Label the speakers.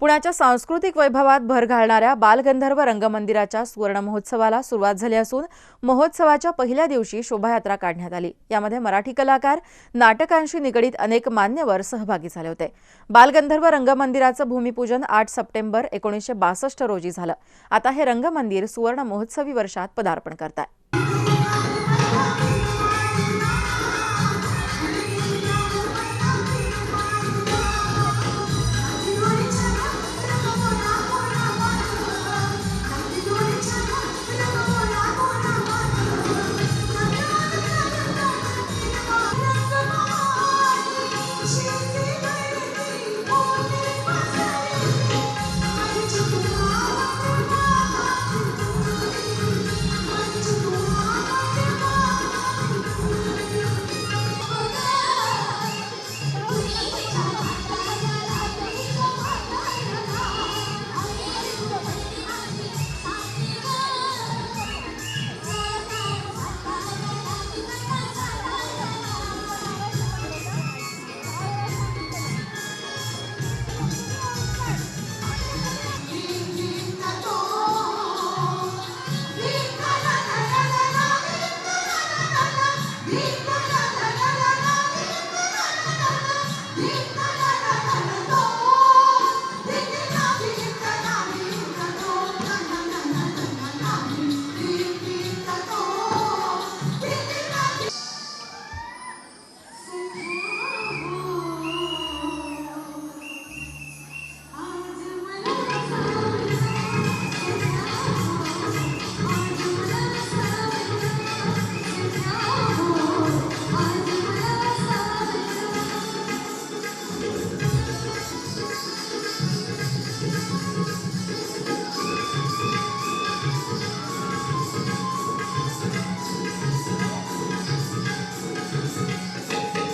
Speaker 1: पुण्याच्या सांस्कृतिक वैभवात भर घालणाऱ्या बालगंधर्व रंगमंदिराच्या सुवर्ण महोत्सवाला सुरुवात झाली असून महोत्सवाच्या पहिल्या दिवशी शोभायात्रा काढण्यात आली. यामध्ये मराठी कलाकार नाटकांशी निगडीत अनेक मान्यवर सहभागी झाले होते. बालगंधर्व रंगमंदिराचं भूमिपूजन आठ सप्टेंबर एकोणीसशे बासष्ट रोजी झालं. आता हे रंगमंदिर सुवर्ण महोत्सवी वर्षात पदार्पण करत आहे